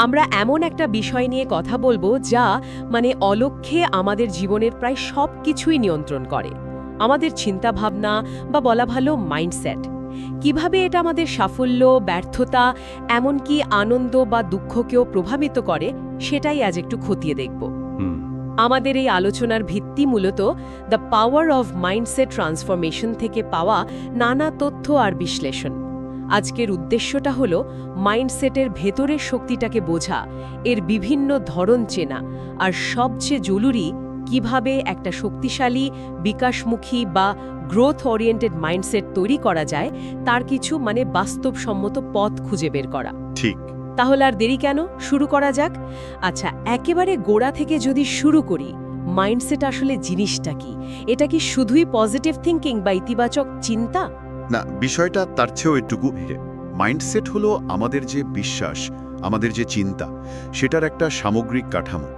আমরা এমন একটা বিষয় নিয়ে কথা বলব যা মানে অলক্ষ্যে আমাদের জীবনের প্রায় সব কিছুই নিয়ন্ত্রণ করে। আমাদের চিন্তাভাবনা বা বলা ভালো মাইন্ডসেট। কীভাবে এটা আমাদের সাফল্য ব্যর্থতা এমনকি আনন্দ বা দুঃখকেও প্রভাবিত করে সেটাই আজ একটু খতিয়ে দেখব। আমাদের এই আলোচনার ভিত্তি মূলত the power of mindset transformation থেকে পাওয়া নানা তথ্য আর বিশ্লেষণ। আজকের উদ্দেশ্যটা হল মাইন্ডসেটের ভেতরের শক্তিটাকে বোঝা এর বিভিন্ন ধরন চেনা আর সবচেয়ে জরুরি কীভাবে একটা শক্তিশালী বিকাশমুখী বা গ্রোথ ওরিয়েন্টেড মাইন্ডসেট তৈরি করা যায় তার কিছু মানে বাস্তবসম্মত পথ খুঁজে বের করা। ঠিক। তাহলে আর দেরি কেন? শুরু করা যাক। আচ্ছা একেবারে গোড়া থেকে যদি শুরু করি মাইন্ডসেট আসলে জিনিসটা কি? এটা কি শুধুই পজিটিভ থিঙ্কিং বা ইতিবাচক চিন্তা? না, বিষয়টা তার চেয়েও একটুকু মাইন্ডসেট হলো আমাদের যে বিশ্বাস, আমাদের যে চিন্তা, সেটার একটা সামগ্রিক কাঠামো।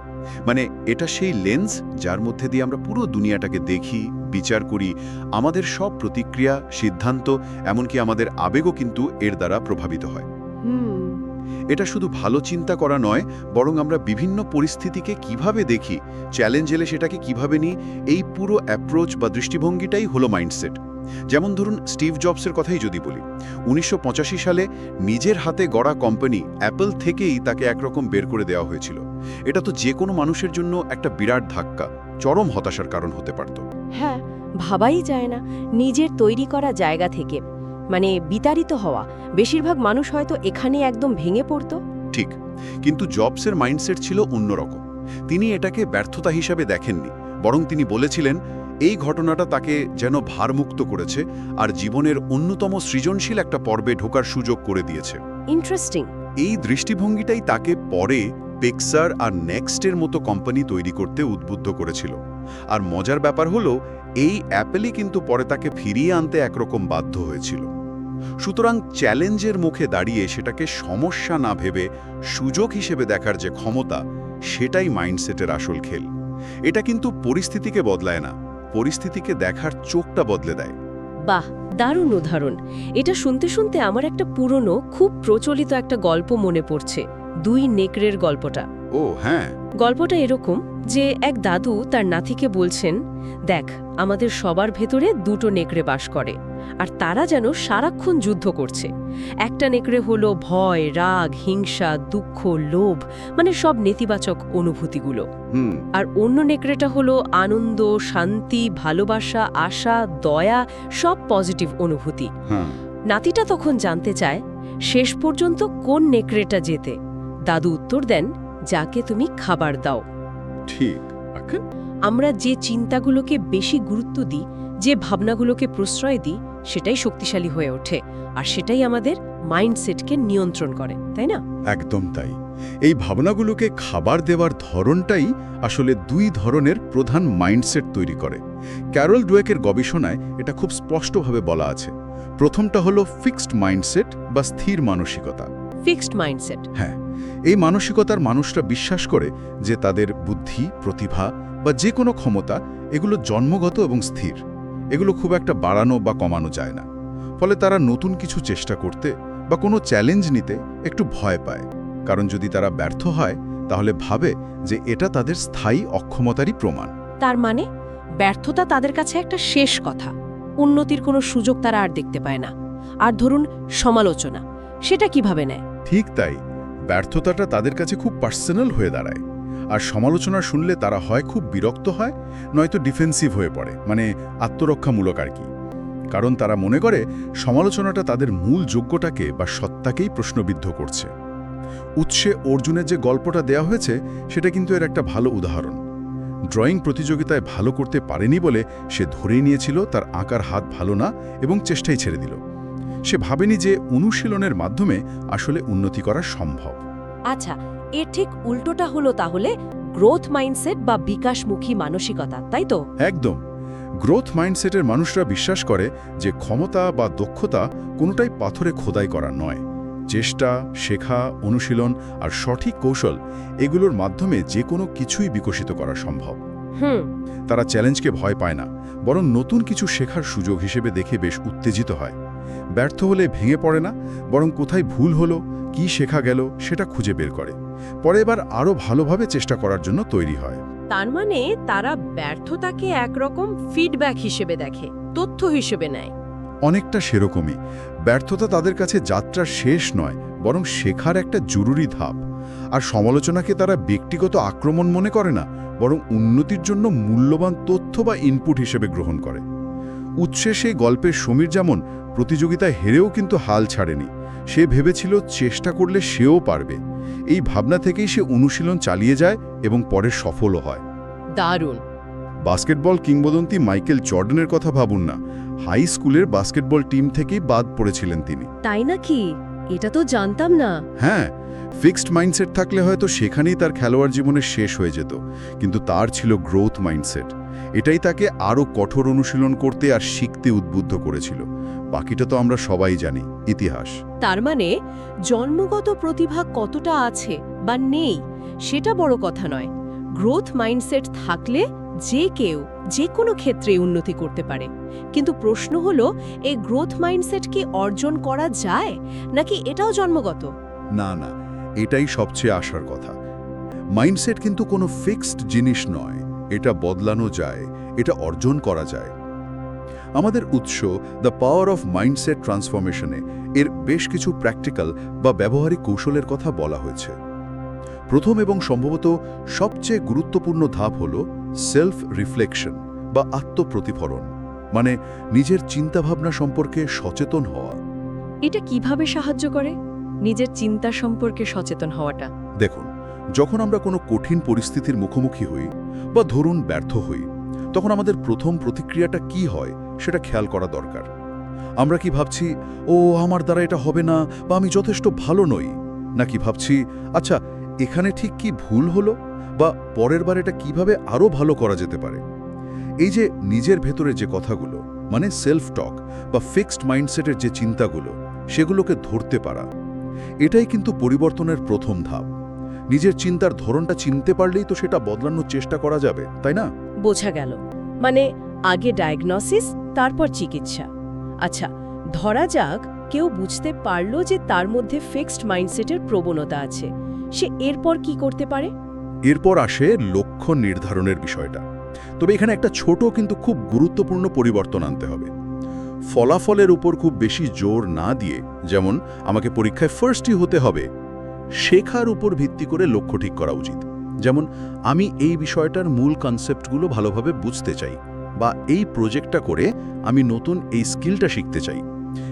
মানে এটা সেই লেন্স যার মধ্যে দিয়ে আমরা পুরো দুনিয়াটাকে দেখি, বিচার করি, আমাদের সব প্রতিক্রিয়া, সিদ্ধান্ত, এমনকি আমাদের আবেগও কিন্তু এর দ্বারা প্রভাবিত হয়। এটা শুধু ভালো চিন্তা করা নয়, বরং আমরা বিভিন্ন পরিস্থিতিকে কীভাবে দেখি চ্যালেঞ্জ এলে সেটাকে কীভাবে নিই, এই পুরো অ্যাপ্রোচ বা দৃষ্টিভঙ্গিটাই হলো মাইন্ডসেট যেমন ধরুন স্টিভ জবসের কথাই যদি বলি, উনিশশো পঁচাশি সালে নিজের হাতে গড়া কোম্পানি অ্যাপল থেকেই তাকে একরকম বের করে দেওয়া হয়েছিল। এটা তো যে কোনো মানুষের জন্য একটা বিরাট ধাক্কা, চরম হতাশার কারণ হতে পারত। হ্যাঁ ভাবাই যায় না, নিজের তৈরি করা জায়গা থেকে। মানে বিতাড়িত হওয়া। বেশিরভাগ মানুষ হয়তো এখানে একদম ভেঙে পড়তো। ঠিক। কিন্তু জবসের মাইন্ডসেট ছিল অন্যরকম তিনি এটাকে ব্যর্থতা হিসাবে দেখেননি। বরং তিনি বলেছিলেন এই ঘটনাটা তাকে যেন ভারমুক্ত করেছে আর জীবনের অন্যতম সৃজনশীল একটা পর্বে ঢোকার সুযোগ করে দিয়েছে। ইন্টারেস্টিং এই দৃষ্টিভঙ্গিটাই তাকে পরে পেক্সার আর নেক্সটের মতো কোম্পানি তৈরি করতে উদ্বুদ্ধ করেছিল। আর মজার ব্যাপার হলো এই অ্যাপেলই কিন্তু পরে তাকে ফিরিয়ে আনতে একরকম বাধ্য হয়েছিল। সুতরাং চ্যালেঞ্জের মুখে দাঁড়িয়ে সেটাকে সমস্যা না ভেবে সুযোগ হিসেবে দেখার যে ক্ষমতা, সেটাই মাইন্ডসেটের আসল খেল। এটা কিন্তু পরিস্থিতিকে বদলায় না, পরিস্থিতিকে দেখার চোখটা বদলে দেয়। বাহ, দারুণ উদাহরণ। এটা শুনতে শুনতে আমার একটা পুরনো, খুব প্রচলিত একটা গল্প মনে পড়ছে, দুই নেকড়ের গল্পটা। ও হ্যাঁ। গল্পটা এরকম যে এক দাদু তার নাতিকে বলছেন দেখ আমাদের সবার ভেতরে দুটো নেকড়ে বাস করে আর তারা যেন সারাক্ষণ যুদ্ধ করছে। একটা নেকড়ে হলো ভয় রাগ হিংসা দুঃখ লোভ মানে সব নেতিবাচক অনুভূতিগুলো। আর অন্য নেকড়েটা হলো আনন্দ শান্তি ভালোবাসা আশা দয়া সব পজিটিভ অনুভূতি। হ্যাঁ। নাতিটা তখন জানতে চায় শেষ পর্যন্ত কোন নেকড়েটা যেতে? দাদু উত্তর দেন যাকে তুমি খাবার দাও। ঠিক। আমরা যে চিন্তাগুলোকে বেশি গুরুত্ব দিই যে ভাবনাগুলোকে প্রশ্রয় দিই সেটাই শক্তিশালী হয়ে ওঠে। আর সেটাই আমাদের মাইন্ডসেটকে নিয়ন্ত্রণ করে তাই না? একদম তাই। এই ভাবনাগুলোকে খাবার দেওয়ার ধরনটাই আসলে দুই ধরনের প্রধান মাইন্ডসেট তৈরি করে। ক্যারল ডুয়েকের গবেষণায় এটা খুব স্পষ্টভাবে বলা আছে। প্রথমটা হলো ফিক্সড মাইন্ডসেট বা স্থির মানসিকতা। Fixed mindset. হ্যাঁ এই মানসিকতার মানুষরা বিশ্বাস করে যে তাদের বুদ্ধি প্রতিভা বা যে কোনো ক্ষমতা এগুলো জন্মগত এবং স্থির। এগুলো খুব একটা বাড়ানো বা কমানো যায় না। ফলে তারা নতুন কিছু চেষ্টা করতে বা কোনো চ্যালেঞ্জ নিতে একটু ভয় পায়। কারণ যদি তারা ব্যর্থ হয় তাহলে ভাবে যে এটা তাদের স্থায়ী অক্ষমতারই প্রমাণ। তার মানে ব্যর্থতা তাদের কাছে একটা শেষ কথা। উন্নতির কোনো সুযোগ তারা আর দেখতে পায় না। আর ধরুন সমালোচনা সেটা কীভাবে নেয়? ঠিক তাই, ব্যর্থতাটা তাদের কাছে খুব পার্সোনাল হয়ে দাঁড়ায়। আর সমালোচনা শুনলে তারা হয় খুব বিরক্ত হয়, নয়তো ডিফেন্সিভ হয়ে পড়ে মানে আত্মরক্ষামূলক আর কি। কারণ তারা মনে করে সমালোচনাটা তাদের মূল যোগ্যটাকে বা সত্তাকেই প্রশ্নবিদ্ধ করছে। উৎসে অর্জুনের যে গল্পটা দেয়া হয়েছে, সেটা কিন্তু এর একটা ভালো উদাহরণ। ড্রয়িং প্রতিযোগিতায় ভালো করতে পারেনি বলে সে ধরেই নিয়েছিল, তার আঁকার হাত ভালো না এবং চেষ্টাই ছেড়ে দিল। সে ভাবেনি যে অনুশীলনের মাধ্যমে আসলে উন্নতি করা সম্ভব। আচ্ছা এর ঠিক উল্টোটা হলো তাহলে গ্রোথ মাইন্ডসেট বা বিকাশমুখী মানসিকতা তাই তো? একদম। গ্রোথ মাইন্ডসেটের মানুষরা বিশ্বাস করে যে ক্ষমতা বা দক্ষতা কোনোটাই পাথরে খোদাই করা নয়। চেষ্টা শেখা অনুশীলন আর সঠিক কৌশল এগুলোর মাধ্যমে যে কোনো কিছুই বিকশিত করা সম্ভব। হুম। তারা চ্যালেঞ্জকে ভয় পায় না বরং নতুন কিছু শেখার সুযোগ হিসেবে দেখে বেশ উত্তেজিত হয়। ব্যর্থ হলে ভেঙে পড়ে না বরং কোথায় ভুল হলো কি শেখা গেল সেটা খুঁজে বের করে। পরে এবার আরও ভালোভাবে চেষ্টা করার জন্য তৈরি হয়। তার মানে তারা ব্যর্থতাকে একরকম ফিডব্যাক হিসেবে দেখে তথ্য হিসেবে নেয়। অনেকটা সেরকমই। ব্যর্থতা তাদের কাছে যাত্রার শেষ নয় বরং শেখার একটা জরুরি ধাপ। আর সমালোচনাকে তারা ব্যক্তিগত আক্রমণ মনে করে না বরং উন্নতির জন্য মূল্যবান তথ্য বা ইনপুট হিসেবে গ্রহণ করে। উৎসে সেই গল্পের সমীর যেমন প্রতিযোগিতায় হেরেও কিন্তু হাল ছাড়েনি। সে ভেবেছিল চেষ্টা করলে সেও পারবে। এই ভাবনা থেকেই সে অনুশীলন চালিয়ে যায় এবং পরে সফলও হয়। দারুণ। বাস্কেটবল কিংবদন্তি মাইকেল জর্ডানের কথা ভাবুন না। হাই স্কুলের বাস্কেটবল টিম থেকেই বাদ পড়েছিলেন তিনি। তাই নাকি? এটা তো জানতাম না। হ্যাঁ ফিক্সড মাইন্ডসেট থাকলে হয়তো সেখানেই তার খেলোয়াড় জীবনের শেষ হয়ে যেত কিন্তু তার ছিল গ্রোথ মাইন্ডসেট। এটাই তাকে আরও কঠোর অনুশীলন করতে আর শিখতে উদ্বুদ্ধ করেছিল। বাকিটা তো আমরা সবাই জানি ইতিহাস। তার মানে জন্মগত প্রতিভা কতটা আছে বা নেই সেটা বড় কথা নয়। গ্রোথ মাইন্ডসেট থাকলে যে কেউ যে কোনো ক্ষেত্রে উন্নতি করতে পারে। কিন্তু প্রশ্ন হলো এই গ্রোথ মাইন্ডসেট কি অর্জন করা যায় নাকি এটাও জন্মগত? না না এটাই সবচেয়ে আসার কথা। মাইন্ডসেট কিন্তু কোনো ফিক্সড জিনিস নয় এটা বদলানো যায় এটা অর্জন করা যায়। আমাদের উৎস দ্য পাওয়ার অফ মাইন্ডসেট ট্রান্সফরমেশনে এর বেশ কিছু প্র্যাকটিক্যাল বা ব্যবহারিক কৌশলের কথা বলা হয়েছে। প্রথম এবং সম্ভবত সবচেয়ে গুরুত্বপূর্ণ ধাপ হল সেলফ রিফ্লেকশন বা আত্মপ্রতিফলন মানে নিজের চিন্তাভাবনা সম্পর্কে সচেতন হওয়া। এটা কীভাবে সাহায্য করে? নিজের চিন্তা সম্পর্কে সচেতন হওয়াটা। দেখুন যখন আমরা কোনো কঠিন পরিস্থিতির মুখোমুখি হই বা ধরুন ব্যর্থ হই তখন আমাদের প্রথম প্রতিক্রিয়াটা কি হয়, সেটা খেয়াল করা দরকার। আমরা কি ভাবছি, ও, আমার দ্বারা এটা হবে না বা আমি যথেষ্ট ভালো নই? নাকি ভাবছি আচ্ছা এখানে ঠিক কি ভুল হলো বা পরের বার এটা কীভাবে আরও ভালো করা যেতে পারে? এই যে নিজের ভেতরে যে কথাগুলো মানে সেলফ টক বা ফিক্সড মাইন্ডসেটের যে চিন্তাগুলো, সেগুলোকে ধরতে পারা, এটাই কিন্তু পরিবর্তনের প্রথম ধাপ। নিজের চিন্তার ধরনটা চিনতে পারলেই তো সেটা বদলানোর চেষ্টা করা যাবে তাই না? বোঝা গেল। মানে আগে ডায়াগনসিস তারপর চিকিৎসা। আচ্ছা ধরা যাক কেউ বুঝতে পারল যে তার মধ্যে ফিক্সড মাইন্ডসেটের প্রবণতা আছে। সে এরপর কি করতে পারে? এরপর আসে লক্ষ্য নির্ধারণের বিষয়টা। তবে এখানে একটা ছোট কিন্তু খুব গুরুত্বপূর্ণ পরিবর্তন আনতে হবে। ফলাফলের উপর খুব বেশি জোর না দিয়ে যেমন আমাকে পরীক্ষায় ফার্স্টই হতে হবে শেখার উপর ভিত্তি করে লক্ষ্য ঠিক করা উচিত। যেমন আমি এই বিষয়টার মূল কনসেপ্টগুলো ভালোভাবে বুঝতে চাই বা এই প্রজেক্টটা করে আমি নতুন এই স্কিলটা শিখতে চাই।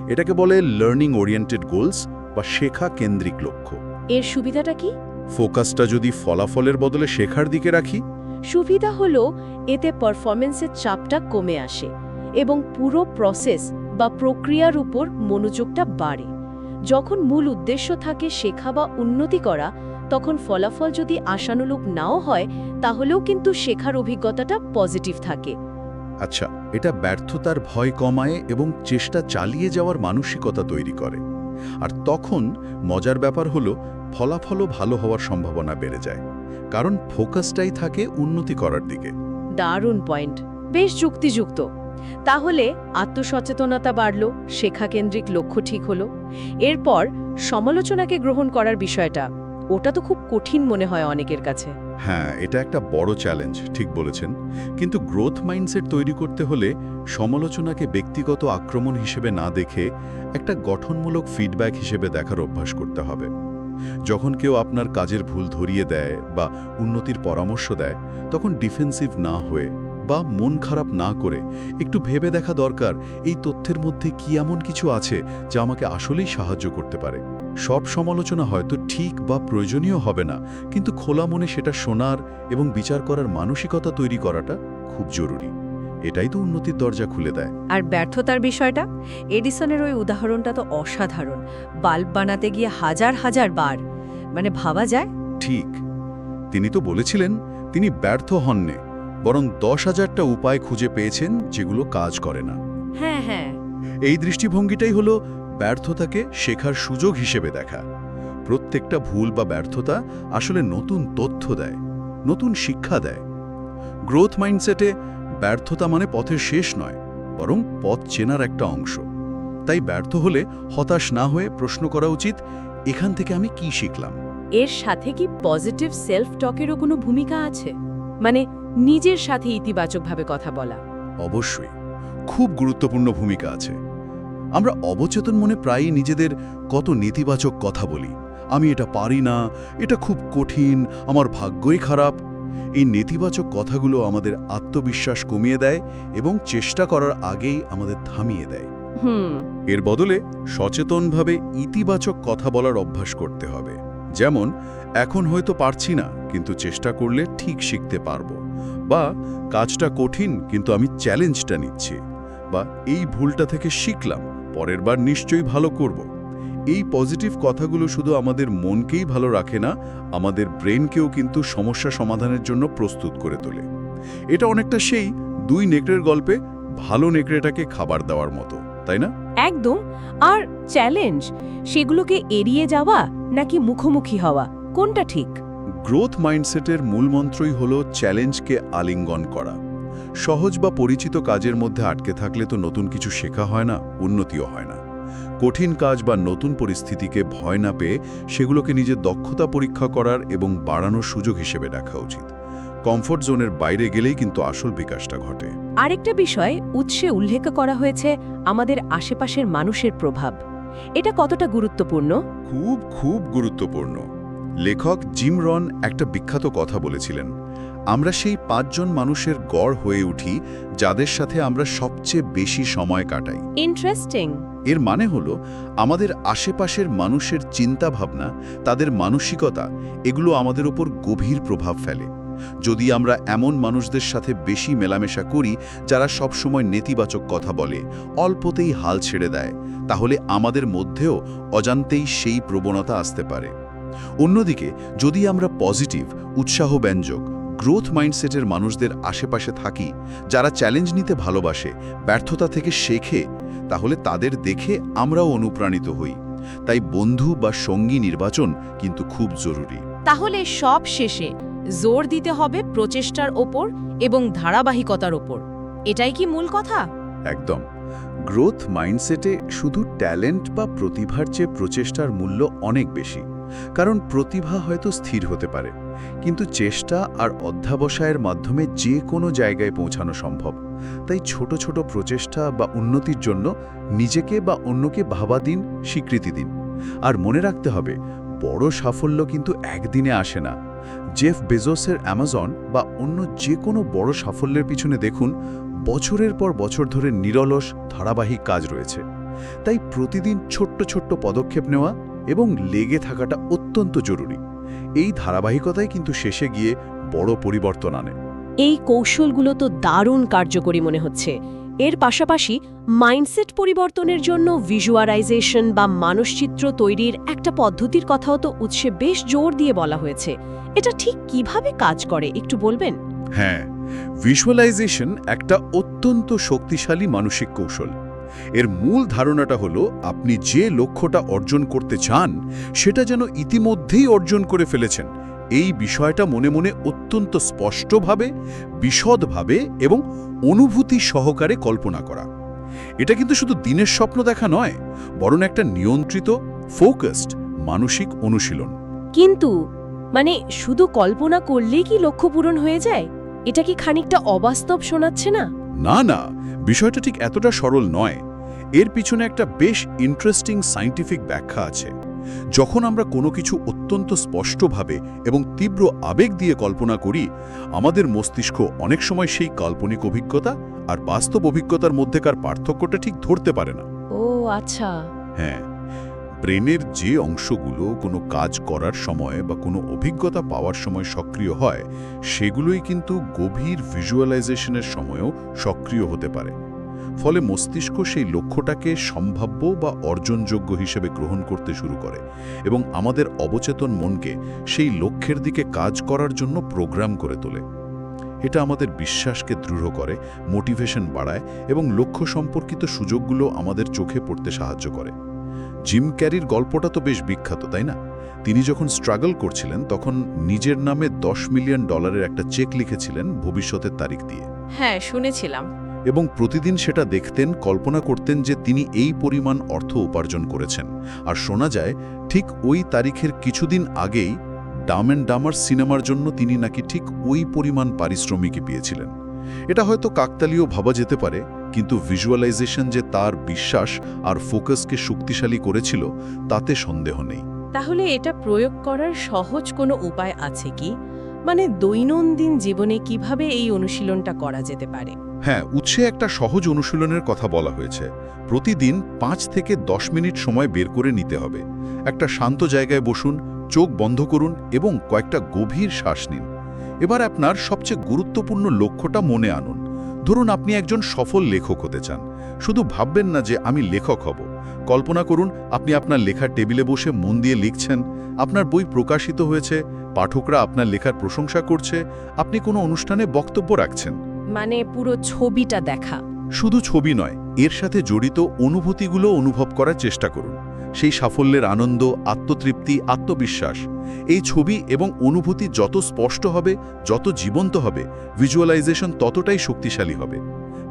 এটাকে বলে লার্নিং ওরিয়েন্টেড গোলস বা শেখা কেন্দ্রিক লক্ষ্য। এর সুবিধাটা কি? ফোকাসটা যদি ফলাফলের বদলে শেখার দিকে রাখি। সুবিধা হলো এতে পারফরমেন্সের চাপটা কমে আসে এবং পুরো প্রসেস বা প্রক্রিয়ার উপর মনোযোগটা বাড়ে। যখন মূল উদ্দেশ্য থাকে শেখা বা উন্নতি করা তখন ফলাফল যদি আশানুরূপ নাও হয় তাহলেও কিন্তু শেখার অভিজ্ঞতাটা পজিটিভ থাকে। আচ্ছা এটা ব্যর্থতার ভয় কমায় এবং চেষ্টা চালিয়ে যাওয়ার মানসিকতা তৈরি করে। আর তখন মজার ব্যাপার হলো ফলাফলও ভালো হওয়ার সম্ভাবনা বেড়ে যায়। কারণ ফোকাসটাই থাকে উন্নতি করার দিকে। দারুণ পয়েন্ট বেশ যুক্তিযুক্ত। তাহলে আত্মসচেতনতা বাড়ল, শেখাকেন্দ্রিক লক্ষ্য ঠিক হলো। এরপর সমালোচনাকে গ্রহণ করার বিষয়টা, ওটা তো খুব কঠিন মনে হয় অনেকের কাছে। হ্যাঁ এটা একটা বড় চ্যালেঞ্জ ঠিক বলেছেন। কিন্তু গ্রোথ মাইন্ডসেট তৈরি করতে হলে সমালোচনাকে ব্যক্তিগত আক্রমণ হিসেবে না দেখে একটা গঠনমূলক ফিডব্যাক হিসেবে দেখার অভ্যাস করতে হবে। যখন কেউ আপনার কাজের ভুল ধরিয়ে দেয় বা উন্নতির পরামর্শ দেয়, তখন ডিফেন্সিভ না হয়ে বা মন খারাপ না করে একটু ভেবে দেখা দরকার এই তথ্যের মধ্যে কি এমন কিছু আছে যা আমাকে আসলেই সাহায্য করতে পারে? সব সমালোচনা হয়তো ঠিক বা প্রয়োজনীয় হবে না কিন্তু খোলা মনে সেটা শোনার এবং বিচার করার মানসিকতা তৈরি করাটা খুব জরুরি। এটাই তো উন্নতির দরজা খুলে দেয়। আর ব্যর্থতার বিষয়টা? এডিসনের ওই উদাহরণটা তো অসাধারণ। বাল্ব বানাতে গিয়ে হাজার হাজার বার। মানে ভাবা যায়? ঠিক। তিনি তো বলেছিলেন তিনি ব্যর্থ হননে। বরং দশ হাজারটা উপায় খুঁজে পেয়েছেন যেগুলো কাজ করে না। হ্যাঁ হ্যাঁ। এই দৃষ্টিভঙ্গিটাই হলো ব্যর্থতাকে শেখার সুযোগ হিসেবে দেখা। প্রত্যেকটা ভুল বা ব্যর্থতা আসলে নতুন তথ্য দেয় নতুন শিক্ষা দেয়। গ্রোথ মাইন্ডসেটে ব্যর্থতা মানে পথের শেষ নয় বরং পথ চেনার একটা অংশ। তাই ব্যর্থ হলে হতাশ না হয়ে প্রশ্ন করা উচিত এখান থেকে আমি কি শিখলাম? এর সাথে কি পজিটিভ সেলফ টকেরও কোনো ভূমিকা আছে? মানে নিজের সাথে ইতিবাচকভাবে কথা বলা। অবশ্যই। খুব গুরুত্বপূর্ণ ভূমিকা আছে। আমরা অবচেতন মনে প্রায়ই নিজেদের কত নেতিবাচক কথা বলি। আমি এটা পারি না এটা খুব কঠিন আমার ভাগ্যই খারাপ। এই নেতিবাচক কথাগুলো আমাদের আত্মবিশ্বাস কমিয়ে দেয় এবং চেষ্টা করার আগেই আমাদের থামিয়ে দেয়। হুম। এর বদলে সচেতনভাবে ইতিবাচক কথা বলার অভ্যাস করতে হবে। যেমন এখন হয়তো পারছি না কিন্তু চেষ্টা করলে ঠিক শিখতে পারব। বা কাজটা কঠিন, কিন্তু আমি চ্যালেঞ্জটা নিচ্ছি। বা এই ভুলটা থেকে শিখলাম, পরের বার নিশ্চয়ই ভালো করব। এই পজিটিভ কথাগুলো শুধু আমাদের মনকেই ভালো রাখে না, আমাদের ব্রেনকেও কিন্তু সমস্যা সমাধানের জন্য প্রস্তুত করে তোলে। এটা অনেকটা সেই দুই নেকড়ের গল্পে ভালো নেকড়েটাকে খাবার দেওয়ার মতো, তাই না? একদম। আর চ্যালেঞ্জ, সেগুলোকে এড়িয়ে যাওয়া নাকি মুখোমুখি হওয়া, কোনটা ঠিক? গ্রোথ মাইন্ডসেটের মূলমন্ত্রই হল চ্যালেঞ্জকে আলিঙ্গন করা। সহজ বা পরিচিত কাজের মধ্যে আটকে থাকলে তো নতুন কিছু শেখা হয় না উন্নতিও হয় না। কঠিন কাজ বা নতুন পরিস্থিতিকে ভয় না পেয়ে সেগুলোকে নিজের দক্ষতা পরীক্ষা করার এবং বাড়ানোর সুযোগ হিসেবে দেখা উচিত। কমফোর্ট জোনের বাইরে গেলেই কিন্তু আসল বিকাশটা ঘটে। আরেকটা বিষয় উৎসে উল্লেখ করা হয়েছে আমাদের আশেপাশের মানুষের প্রভাব। এটা কতটা গুরুত্বপূর্ণ? খুব খুব গুরুত্বপূর্ণ। লেখক জিম রন একটা বিখ্যাত কথা বলেছিলেন আমরা সেই পাঁচজন মানুষের গড় হয়ে উঠি যাদের সাথে আমরা সবচেয়ে বেশি সময় কাটাই। ইন্টারেস্টিং এর মানে হলো আমাদের আশেপাশের মানুষের চিন্তাভাবনা তাদের মানসিকতা এগুলো আমাদের ওপর গভীর প্রভাব ফেলে। যদি আমরা এমন মানুষদের সাথে বেশি মেলামেশা করি যারা সবসময় নেতিবাচক কথা বলে অল্পতেই হাল ছেড়ে দেয় তাহলে আমাদের মধ্যেও অজান্তেই সেই প্রবণতা আসতে পারে। অন্যদিকে যদি আমরা পজিটিভ উৎসাহব্যঞ্জক গ্রোথ মাইন্ডসেটের মানুষদের আশেপাশে থাকি যারা চ্যালেঞ্জ নিতে ভালোবাসে ব্যর্থতা থেকে শেখে তাহলে তাদের দেখে আমরাও অনুপ্রাণিত হই। তাই বন্ধু বা সঙ্গী নির্বাচন কিন্তু খুব জরুরি। তাহলে সব শেষে জোর দিতে হবে প্রচেষ্টার ওপর এবং ধারাবাহিকতার ওপর। এটাই কি মূল কথা? একদম। গ্রোথ মাইন্ডসেটে শুধু ট্যালেন্ট বা প্রতিভার চেয়ে প্রচেষ্টার মূল্য অনেক বেশি। কারণ প্রতিভা হয়তো স্থির হতে পারে। কিন্তু চেষ্টা আর অধ্যাবসায়ের মাধ্যমে যে কোনো জায়গায় পৌঁছানো সম্ভব। তাই ছোট ছোট প্রচেষ্টা বা উন্নতির জন্য নিজেকে বা অন্যকে ভাবা দিন, স্বীকৃতি দিন। আর মনে রাখতে হবে, বড় সাফল্য কিন্তু একদিনে আসে না। জেফ বেজোসের অ্যামাজন বা অন্য যে কোনো বড় সাফল্যের পিছনে দেখুন, বছরের পর বছর ধরে নিরলস, ধারাবাহিক কাজ রয়েছে। তাই প্রতিদিন ছোট্ট ছোট্ট পদক্ষেপ নেওয়া এবং লেগে থাকাটা অত্যন্ত জরুরি। এই ধারাবাহিকতাই কিন্তু শেষে গিয়ে বড় পরিবর্তন আনে। এই কৌশলগুলো তো দারুণ কার্যকরী মনে হচ্ছে। এর পাশাপাশি মাইন্ডসেট পরিবর্তনের জন্য ভিজুয়ালাইজেশন বা মানসচিত্র তৈরির একটা পদ্ধতির কথাও তো উৎসে বেশ জোর দিয়ে বলা হয়েছে। এটা ঠিক কীভাবে কাজ করে একটু বলবেন? হ্যাঁ ভিজুয়ালাইজেশন একটা অত্যন্ত শক্তিশালী মানসিক কৌশল। এর মূল ধারণাটা হলো আপনি যে লক্ষ্যটা অর্জন করতে চান সেটা যেন ইতিমধ্যেই অর্জন করে ফেলেছেন। এই বিষয়টা মনে মনে অত্যন্ত স্পষ্টভাবে বিশদভাবে এবং অনুভূতি সহকারে কল্পনা করা। এটা কিন্তু শুধু দিনের স্বপ্ন দেখা নয় বরং একটা নিয়ন্ত্রিত ফোকাসড মানসিক অনুশীলন। কিন্তু মানে শুধু কল্পনা করলেই কি লক্ষ্য পূরণ হয়ে যায়? এটা কি খানিকটা অবাস্তব শোনাচ্ছে না? না না। বিষয়টা ঠিক এতটা সরল নয়। এর পিছনে একটা বেশ ইন্টারেস্টিং সাইন্টিফিক ব্যাখ্যা আছে। যখন আমরা কোনো কিছু অত্যন্ত স্পষ্টভাবে এবং তীব্র আবেগ দিয়ে কল্পনা করি আমাদের মস্তিষ্ক অনেক সময় সেই কাল্পনিক অভিজ্ঞতা আর বাস্তব অভিজ্ঞতার মধ্যেকার পার্থক্যটা ঠিক ধরতে পারে না। ও আচ্ছা। হ্যাঁ। ব্রেনের যে অংশগুলো কোনো কাজ করার সময় বা কোনো অভিজ্ঞতা পাওয়ার সময় সক্রিয় হয়, সেগুলোই কিন্তু গভীর ভিজুয়ালাইজেশনের সময়ও সক্রিয় হতে পারে। ফলে মস্তিষ্ক সেই লক্ষ্যটাকে সম্ভাব্য বা অর্জনযোগ্য হিসেবে গ্রহণ করতে শুরু করে এবং আমাদের অবচেতন মনকে সেই লক্ষ্যের দিকে কাজ করার জন্য প্রোগ্রাম করে তোলে। এটা আমাদের বিশ্বাসকে দৃঢ় করে, মোটিভেশন বাড়ায় এবং লক্ষ্য সম্পর্কিত সুযোগগুলো আমাদের চোখে পড়তে সাহায্য করে। জিম ক্যারির গল্পটা তো বেশ বিখ্যাত তাই না? তিনি যখন স্ট্রাগল করছিলেন তখন নিজের নামে দশ মিলিয়ন ডলারের একটা চেক লিখেছিলেন ভবিষ্যতের তারিখ দিয়ে। হ্যাঁ শুনেছিলাম। এবং প্রতিদিন সেটা দেখতেন কল্পনা করতেন যে তিনি এই পরিমাণ অর্থ উপার্জন করেছেন। আর শোনা যায় ঠিক ওই তারিখের কিছুদিন আগেই ডাম অ্যান্ড ডামার সিনেমার জন্য তিনি নাকি ঠিক ওই পরিমাণ পারিশ্রমিকই পেয়েছিলেন। এটা হয়তো কাকতালীয় ভাবা যেতে পারে কিন্তু ভিজুয়ালাইজেশন যে তার বিশ্বাস আর ফোকাসকে শক্তিশালী করেছিল তাতে সন্দেহ নেই। তাহলে এটা প্রয়োগ করার সহজ কোনো উপায় আছে কি? মানে দৈনন্দিন জীবনে কীভাবে এই অনুশীলনটা করা যেতে পারে? হ্যাঁ উৎসে একটা সহজ অনুশীলনের কথা বলা হয়েছে। প্রতিদিন পাঁচ থেকে দশ মিনিট সময় বের করে নিতে হবে। একটা শান্ত জায়গায় বসুন চোখ বন্ধ করুন এবং কয়েকটা গভীর শ্বাস নিন। এবার আপনার সবচেয়ে গুরুত্বপূর্ণ লক্ষ্যটা মনে আনুন। ধরুন আপনি একজন সফল লেখক হতে চান। শুধু ভাববেন না যে আমি লেখক হব। কল্পনা করুন আপনি আপনার লেখার টেবিলে বসে মন দিয়ে লিখছেন আপনার বই প্রকাশিত হয়েছে পাঠকরা আপনার লেখার প্রশংসা করছে আপনি কোনো অনুষ্ঠানে বক্তব্য রাখছেন। মানে পুরো ছবিটা দেখা। শুধু ছবি নয় এর সাথে জড়িত অনুভূতিগুলো অনুভব করার চেষ্টা করুন। সেই সাফল্যের আনন্দ আত্মতৃপ্তি আত্মবিশ্বাস। এই ছবি এবং অনুভূতি যত স্পষ্ট হবে যত জীবন্ত হবে ভিজুয়ালাইজেশন ততটাই শক্তিশালী হবে।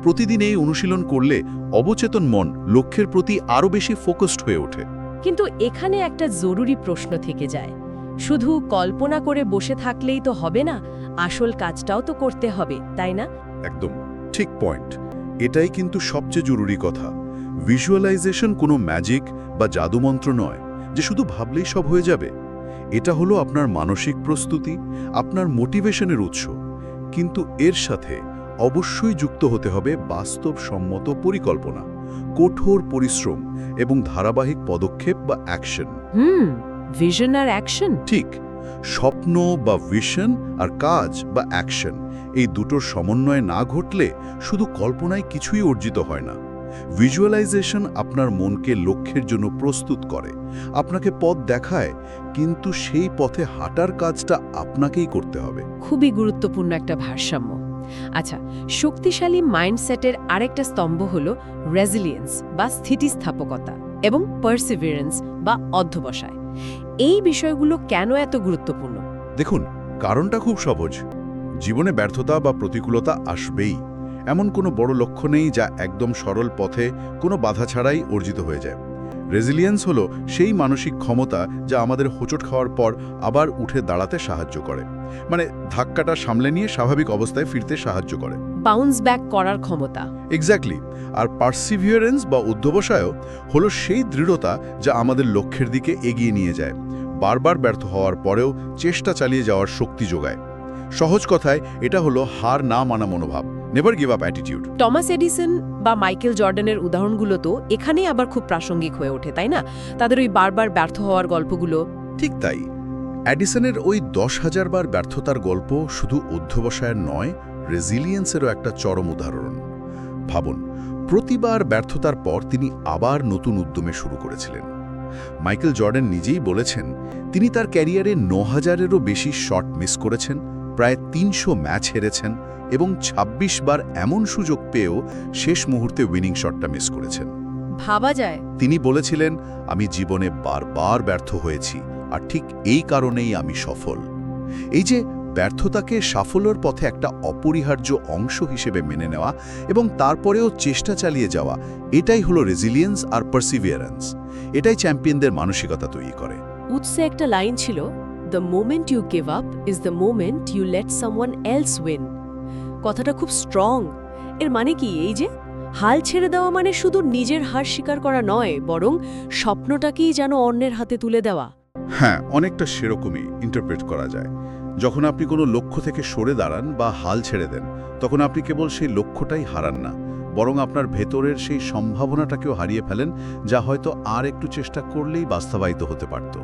প্রতিদিন এই অনুশীলন করলে অবচেতন মন লক্ষ্যের প্রতি আরও বেশি ফোকাসড হয়ে ওঠে। কিন্তু এখানে একটা জরুরি প্রশ্ন থেকে যায়। শুধু কল্পনা করে বসে থাকলেই তো হবে না আসল কাজটাও তো করতে হবে তাই না? একদম ঠিক পয়েন্ট এটাই কিন্তু সবচেয়ে জরুরি কথা। ভিজুয়ালাইজেশন কোনো ম্যাজিক বা জাদুমন্ত্র নয় যে শুধু ভাবলেই সব হয়ে যাবে। এটা হলো আপনার মানসিক প্রস্তুতি আপনার মোটিভেশনের উৎস। কিন্তু এর সাথে অবশ্যই যুক্ত হতে হবে বাস্তবসম্মত পরিকল্পনা কঠোর পরিশ্রম এবং ধারাবাহিক পদক্ষেপ বা অ্যাকশন হুম ভিশন আর অ্যাকশন ঠিক স্বপ্ন বা ভিশন আর কাজ বা অ্যাকশন এই দুটোর সমন্বয় না ঘটলে শুধু কল্পনায় কিছুই অর্জিত হয় না। ভিজুয়ালাইজেশন আপনার মনকে লক্ষ্যের জন্য প্রস্তুত করে। আপনাকে পথ দেখায় কিন্তু সেই পথে হাঁটার কাজটা আপনাকেই করতে হবে। খুবই গুরুত্বপূর্ণ একটা ভারসাম্য। আচ্ছা শক্তিশালী মাইন্ডসেটের আরেকটা স্তম্ভ হল রেজিলিয়েন্স বা স্থিতিস্থাপকতা এবং পার্সিভিয়ারেন্স বা অধ্যবসায়। এই বিষয়গুলো কেন এত গুরুত্বপূর্ণ? দেখুন কারণটা খুব সহজ। জীবনে ব্যর্থতা বা প্রতিকূলতা আসবেই। এমন কোনো বড় লক্ষ্য নেই যা একদম সরল পথে কোনো বাধা ছাড়াই অর্জিত হয়ে যায়। রেজিলিয়েন্স হলো সেই মানসিক ক্ষমতা যা আমাদের হোঁচট খাওয়ার পর আবার উঠে দাঁড়াতে সাহায্য করে। মানে ধাক্কাটা সামলে নিয়ে স্বাভাবিক অবস্থায় ফিরতে সাহায্য করে। বাউন্স ব্যাক করার ক্ষমতা। এক্স্যাক্টলি আর পার্সিভিয়ারেন্স বা অধ্যবসায়ও হলো সেই দৃঢ়তা যা আমাদের লক্ষ্যের দিকে এগিয়ে নিয়ে যায়। বারবার ব্যর্থ হওয়ার পরেও চেষ্টা চালিয়ে যাওয়ার শক্তি যোগায়। সহজ কথায় এটা হলো হার না মানা মনোভাব। Never give up attitude Thomas Edison বা মাইকেল জর্ডানের উদাহরণগুলো তো এখানেই আবার খুব প্রাসঙ্গিক হয়ে ওঠে তাই না? তাদের ওই বারবার ব্যর্থ হওয়ার গল্পগুলো। ঠিক তাই। অ্যাডিসনের ওই দশ হাজার বার ব্যর্থতার গল্প শুধু অধ্যবসায়ের নয় রেজিলিয়েন্সেরও একটা চরম উদাহরণ। ভাবুন প্রতিবার ব্যর্থতার পর তিনি আবার নতুন উদ্যমে শুরু করেছিলেন। মাইকেল জর্ডান নিজেই বলেছেন তিনি তার ক্যারিয়ারে ন হাজারেরও বেশি শট মিস করেছেন প্রায় তিনশো ম্যাচ হেরেছেন এবং ২৬ বার এমন সুযোগ পেয়েও শেষ মুহূর্তে উইনিং শটটা মিস করেছেন। ভাবা যায়। তিনি বলেছিলেন আমি জীবনে বারবার ব্যর্থ হয়েছি আর ঠিক এই কারণেই আমি সফল। এই যে ব্যর্থতাকে সাফল্যর পথে একটা অপরিহার্য অংশ হিসেবে মেনে নেওয়া এবং তারপরেও চেষ্টা চালিয়ে যাওয়া এটাই হলো রেজিলিয়েন্স আর পার্সিভিয়ারেন্স এটাই চ্যাম্পিয়নদের মানসিকতা তৈরি করে। উৎসে একটা লাইন ছিল the moment you give up is the moment you let someone else win কথাটা খুব স্ট্রং এর মানে কি? এই যে, হাল ছেড়ে দেওয়া মানে শুধু নিজের হার স্বীকার করা নয়, বরং স্বপ্নটাকেই যেন অন্যের হাতে তুলে দেওয়া। হ্যাঁ অনেকটা সেরকমই ইন্টারপ্রেট করা যায়। যখন আপনি কোনো লক্ষ্য থেকে সরে দাঁড়ান বা হাল ছেড়ে দেন, তখন আপনি কেবল সেই লক্ষ্যটাই হারান না, বরং আপনার ভেতরের সেই সম্ভাবনাটাকেও হারিয়ে ফেলেন, যা হয়তো আর একটু চেষ্টা করলেই বাস্তবায়িত হতে পারত।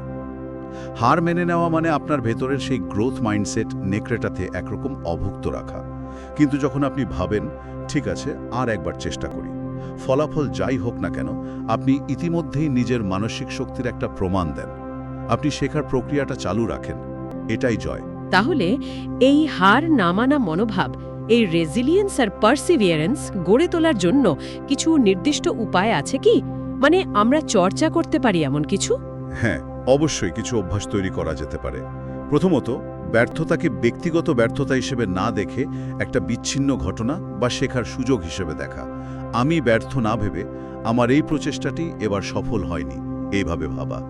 হার মেনে নেওয়া মানে আপনার ভেতরের সেই গ্রোথ মাইন্ডসেট নেকড়েটাতে একরকম অভুক্ত রাখা। কিন্তু যখন আপনি ভাবেন ঠিক আছে আর একবার চেষ্টা করি। ফলাফল যাই হোক না কেন আপনি ইতিমধ্যেই নিজের মানসিক শক্তির একটা প্রমাণ দেন। আপনি শেখার প্রক্রিয়াটা চালু রাখেন। এটাই জয়। তাহলে এই হার নামানা মনোভাব এই রেজিলিয়েন্স আর পার্সিভিয়ারেন্স গড়ে তোলার জন্য কিছু নির্দিষ্ট উপায় আছে কি? মানে আমরা চর্চা করতে পারি এমন কিছু? হ্যাঁ অবশ্যই কিছু অভ্যাস তৈরি করা যেতে পারে। প্রথমত ব্যর্থতাকে ব্যক্তিগত ব্যর্থতা হিসেবে না দেখে একটা বিচ্ছিন্ন ঘটনা বা শেখার সুযোগ হিসেবে দেখা। আমি ব্যর্থ না ভেবে আমার এই প্রচেষ্টাটি এবার সফল হয়নি এইভাবে ভাবা।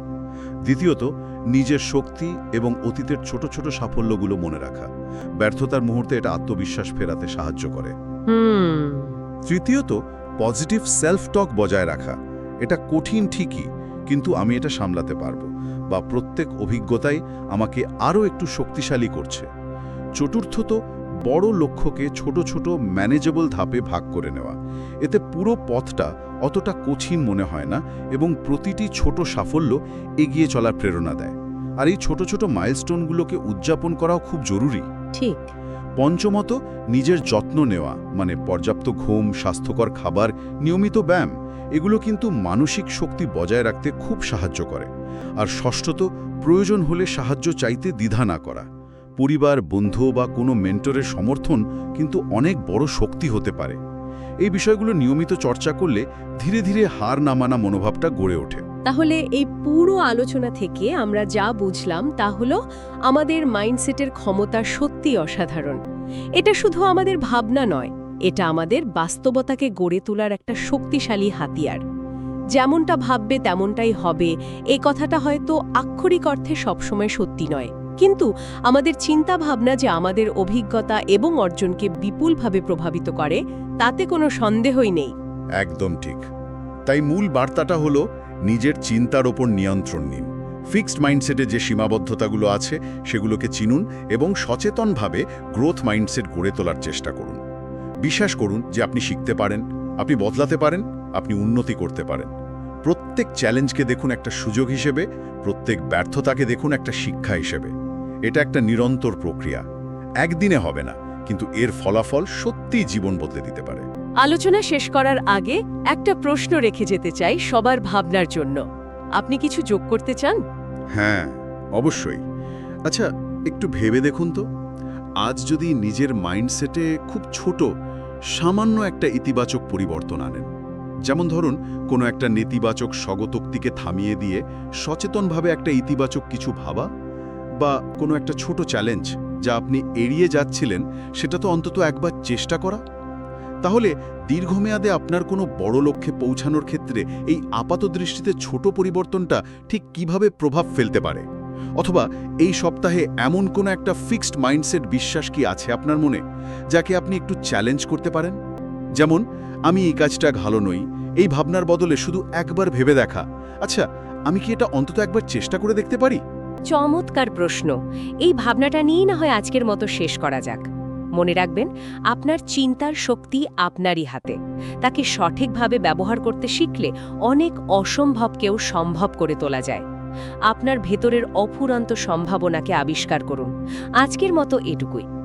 দ্বিতীয়ত নিজের শক্তি এবং অতীতের ছোট ছোট সাফল্যগুলো মনে রাখা। ব্যর্থতার মুহূর্তে এটা আত্মবিশ্বাস ফেরাতে সাহায্য করে। তৃতীয়ত পজিটিভ সেলফ টক বজায় রাখা। এটা কঠিন ঠিকই কিন্তু আমি এটা সামলাতে পারব। বা প্রত্যেক অভিজ্ঞতাই আমাকে আরও একটু শক্তিশালী করছে। চতুর্থত বড় লক্ষ্যকে ছোট ছোট ম্যানেজেবল ধাপে ভাগ করে নেওয়া। এতে পুরো পথটা অতটা কঠিন মনে হয় না এবং প্রতিটি ছোট সাফল্য এগিয়ে চলার প্রেরণা দেয়। আর এই ছোট ছোট মাইলস্টোনগুলোকে উদযাপন করাও খুব জরুরি। ঠিক। পঞ্চমত নিজের যত্ন নেওয়া মানে পর্যাপ্ত ঘুম স্বাস্থ্যকর খাবার নিয়মিত ব্যায়াম। এগুলো কিন্তু মানসিক শক্তি বজায় রাখতে খুব সাহায্য করে। আর ষষ্ঠত, প্রয়োজন হলে সাহায্য চাইতে দ্বিধা না করা। পরিবার, বন্ধু বা কোনো মেন্টরের সমর্থন কিন্তু অনেক বড় শক্তি হতে পারে। এই বিষয়গুলো নিয়মিত চর্চা করলে ধীরে ধীরে হার না মানা মনোভাবটা গড়ে ওঠে। তাহলে এই পুরো আলোচনা থেকে আমরা যা বুঝলাম তা হলো আমাদের মাইন্ডসেটের ক্ষমতা সত্যি অসাধারণ। এটা শুধু আমাদের ভাবনা নয় এটা আমাদের বাস্তবতাকে গড়ে তোলার একটা শক্তিশালী হাতিয়ার। যেমনটা ভাববে তেমনটাই হবে। এই কথাটা হয়তো আক্ষরিক অর্থে সবসময় সত্যি নয়। কিন্তু আমাদের চিন্তা ভাবনা যে আমাদের অভিজ্ঞতা এবং অর্জনকে বিপুলভাবে প্রভাবিত করে, তাতে কোনো সন্দেহই নেই। একদম ঠিক। তাই মূল বার্তাটা হলো, নিজের চিন্তার ওপর নিয়ন্ত্রণ নিন। ফিক্সড মাইন্ডসেটে যে সীমাবদ্ধতাগুলো আছে, সেগুলোকে চিনুন এবং সচেতনভাবে গ্রোথ মাইন্ডসেট গড়ে তোলার চেষ্টা করুন। বিশ্বাস করুন যে আপনি শিখতে পারেন আপনি বদলাতে পারেন আপনি উন্নতি করতে পারেন। প্রত্যেক চ্যালেঞ্জকে দেখুন একটা সুযোগ হিসেবে প্রত্যেক ব্যর্থতাকে দেখুন একটা শিক্ষা হিসেবে। এটা একটা নিরন্তর প্রক্রিয়া। একদিনে হবে না কিন্তু এর ফলাফল সত্যিই জীবন বদলে দিতে পারে। আলোচনা শেষ করার আগে একটা প্রশ্ন রেখে যেতে চাই সবার ভাবনার জন্য। আপনি কিছু যোগ করতে চান? হ্যাঁ অবশ্যই। আচ্ছা একটু ভেবে দেখুন তো। আজ যদি নিজের মাইন্ডসেটে খুব ছোট, সামান্য একটা ইতিবাচক পরিবর্তন আনেন। যেমন ধরুন, কোনো একটা নেতিবাচক স্বগতোক্তিকে থামিয়ে দিয়ে সচেতনভাবে একটা ইতিবাচক কিছু ভাবা বা কোনো একটা ছোট চ্যালেঞ্জ যা আপনি এড়িয়ে যাচ্ছিলেন, সেটা তো অন্তত একবার চেষ্টা করা। তাহলে দীর্ঘমেয়াদে আপনার কোনো বড় লক্ষ্যে পৌঁছানোর ক্ষেত্রে এই আপাত দৃষ্টিতে ছোট পরিবর্তনটা ঠিক কীভাবে প্রভাব ফেলতে পারে? অথবা এই সপ্তাহে এমন কোনো একটা ফিক্সড মাইন্ডসেট বিশ্বাস কি আছে আপনার মনে, যাকে আপনি একটু চ্যালেঞ্জ করতে পারেন? যেমন, আমি এই কাজটা ভালো নই, এই ভাবনার বদলে শুধু একবার ভেবে দেখা। আচ্ছা আমি কি এটা অন্তত একবার চেষ্টা করে দেখতে পারি? চমৎকার প্রশ্ন। এই ভাবনাটা নিয়েই না হয় আজকের মতো শেষ করা যাক। মনে রাখবেন, আপনার চিন্তার শক্তি আপনারই হাতে। তাকে সঠিকভাবে ব্যবহার করতে শিখলে অনেক অসম্ভবকেও সম্ভব করে তোলা যায়। আপনার ভেতরের অফুরান্ত সম্ভাবনাকে আবিষ্কার করুন। আজকের মতো এটুকুই।